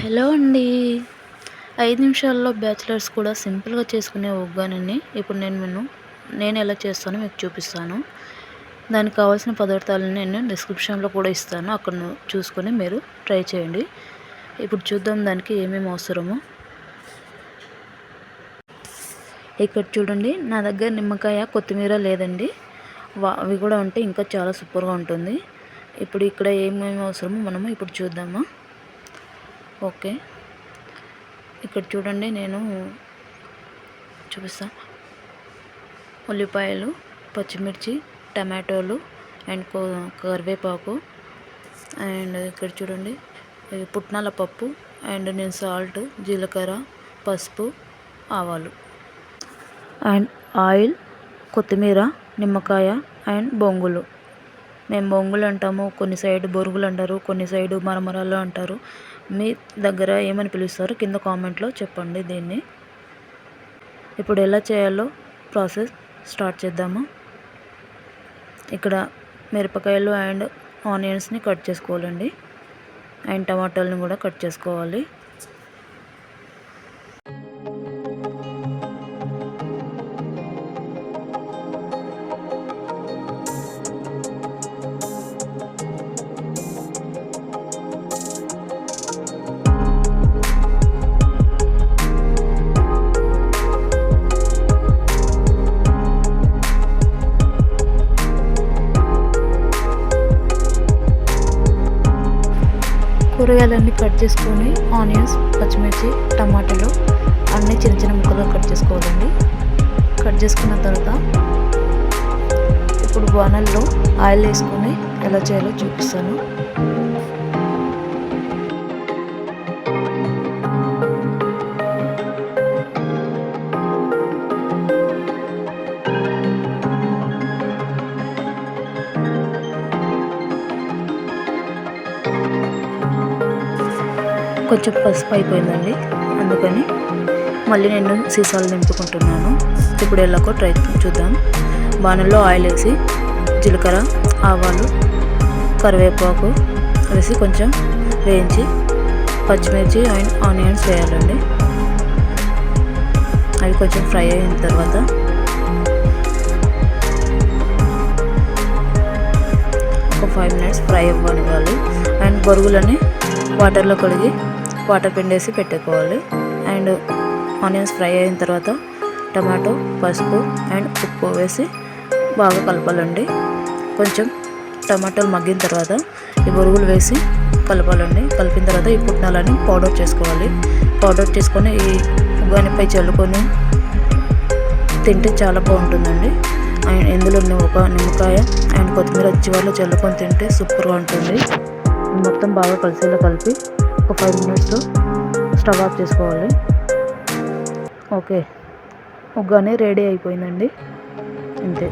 Hello అండి. ఐదు నిమిషాల్లో బ్యాచిలర్స్ కూడా సింపుల్గా చేసుకునే ఉగ్గానిని ఇప్పుడు నేను నేను నేను ఎలా చేస్తానో మీకు చూపిస్తాను. దానికి కావాల్సిన పదార్థాలను నేను డిస్క్రిప్షన్లో కూడా ఇస్తాను. అక్కడ చూసుకొని మీరు ట్రై చేయండి. ఇప్పుడు చూద్దాం దానికి ఏమేమి అవసరమో. ఇక్కడ చూడండి నా దగ్గర నిమ్మకాయ కొత్తిమీర లేదండి. అవి కూడా ఉంటే ఇంకా చాలా సూపర్గా ఉంటుంది. ఇప్పుడు ఇక్కడ ఏమేమి అవసరమో మనము ఇప్పుడు చూద్దామా. ఓకే. ఇక్కడ చూడండి నేను చూపిస్తా. ఉల్లిపాయలు పచ్చిమిర్చి టమాటోలు అండ్ కరివేపాకు అండ్ ఇక్కడ చూడండి పుట్నాల పప్పు అండ్ నేను సాల్ట్ జీలకర్ర పసుపు ఆవాలు అండ్ ఆయిల్ కొత్తిమీర నిమ్మకాయ అండ్ బొంగులు. మేము బొంగులు అంటాము కొన్ని సైడ్ బొరుగులు అంటారు కొన్ని సైడు మరమరాలు అంటారు. మీ దగ్గర ఏమని పిలుస్తారో? కింద కామెంట్లో చెప్పండి దీన్ని. ఇప్పుడు ఎలా చేయాలో ప్రాసెస్ స్టార్ట్ చేద్దాము. ఇక్కడ మిరపకాయలు అండ్ ఆనియన్స్ని కట్ చేసుకోవాలండి. అండ్ టమాటాలను కూడా కట్ చేసుకోవాలి. కూరగాయలన్నీ కట్ చేసుకొని ఆనియన్స్ పచ్చిమిర్చి టమాటాలు అన్నీ చిన్న చిన్న ముక్కలు కట్ చేసుకోవాలండి. కట్ చేసుకున్న తర్వాత ఇప్పుడు బాణల్లో ఆయిల్ వేసుకొని ఎలా చేయాలో చూపిస్తాను. కొంచెం పసుపు అయిపోయిందండి. అందుకని మళ్ళీ నేను సీసాలు నింపుకుంటున్నాను. ఇప్పుడు ఎలాగో ట్రై చూద్దాం. బాణల్లో ఆయిల్ వేసి జీలకర్ర ఆవాలు కరివేపాకు వేసి కొంచెం వేయించి పచ్చిమిర్చి అండ్ ఆనియన్స్ వేయాలండి. అవి కొంచెం ఫ్రై అయిన తర్వాత ఒక ఫైవ్ మినిట్స్ ఫ్రై అవ్వనివ్వాలి. అండ్ బొరుగులని వాటర్లో కడిగి వాటర్ పిండేసి పెట్టుకోవాలి. అండ్ ఆనియన్స్ ఫ్రై అయిన తర్వాత టమాటో పసుపు అండ్ ఉప్పు వేసి బాగా కలపాలండి. కొంచెం టమాటాలు మగ్గిన తర్వాత ఈ బొరుగులు వేసి కలపాలండి. కలిపిన తర్వాత ఈ పుట్నాలని పౌడర్ చేసుకోవాలి. పౌడర్ చేసుకొని ఈ ఉగ్గానిపై చల్లుకొని తింటే చాలా బాగుంటుందండి. అండ్ ఇందులో ఒక నిమ్మకాయ అండ్ కొత్తిమీర వచ్చి వాళ్ళు చల్లుకొని తింటే సూపర్గా ఉంటుంది. మొత్తం బాగా కలిసేలా కలిపి ఒక ఫైవ్ మినిట్స్లో స్టవ్ ఆఫ్ చేసుకోవాలి. ఓకే ఉగ్గానే రెడీ అయిపోయిందండి. అంతే.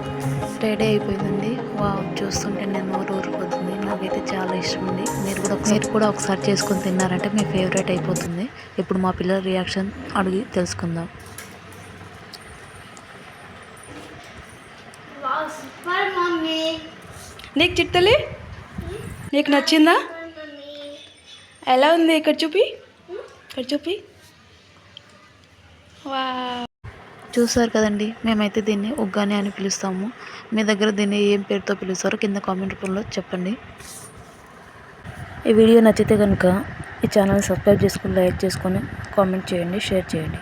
రెడీ అయిపోయిందండి. వా చూస్తుంటే నేను నోరు ఊరిపోతుంది నాకైతే చాలా ఇష్టం అండి మీరు కూడా మీరు కూడా ఒకసారి చేసుకొని తిన్నారంటే మీ ఫేవరెట్ అయిపోతుంది. ఇప్పుడు మా పిల్లల రియాక్షన్ అడిగి తెలుసుకుందాం. నీకు చిట్టలి నీకు నచ్చిందా? ఎలా ఉంది ఇక్కడ చూపి? ఇక్కడ చూపి. వా చూసారు కదండి మేమైతే దీన్ని ఉగ్గాని అని పిలుస్తాము. మీ దగ్గర దీన్ని ఏం పేరుతో పిలుస్తారో కింద కామెంట్ రూపంలో చెప్పండి. ఈ వీడియో నచ్చితే కనుక ఈ ఛానల్ సబ్స్క్రైబ్ చేసుకుని లైక్ చేసుకొని కామెంట్ చేయండి షేర్ చేయండి.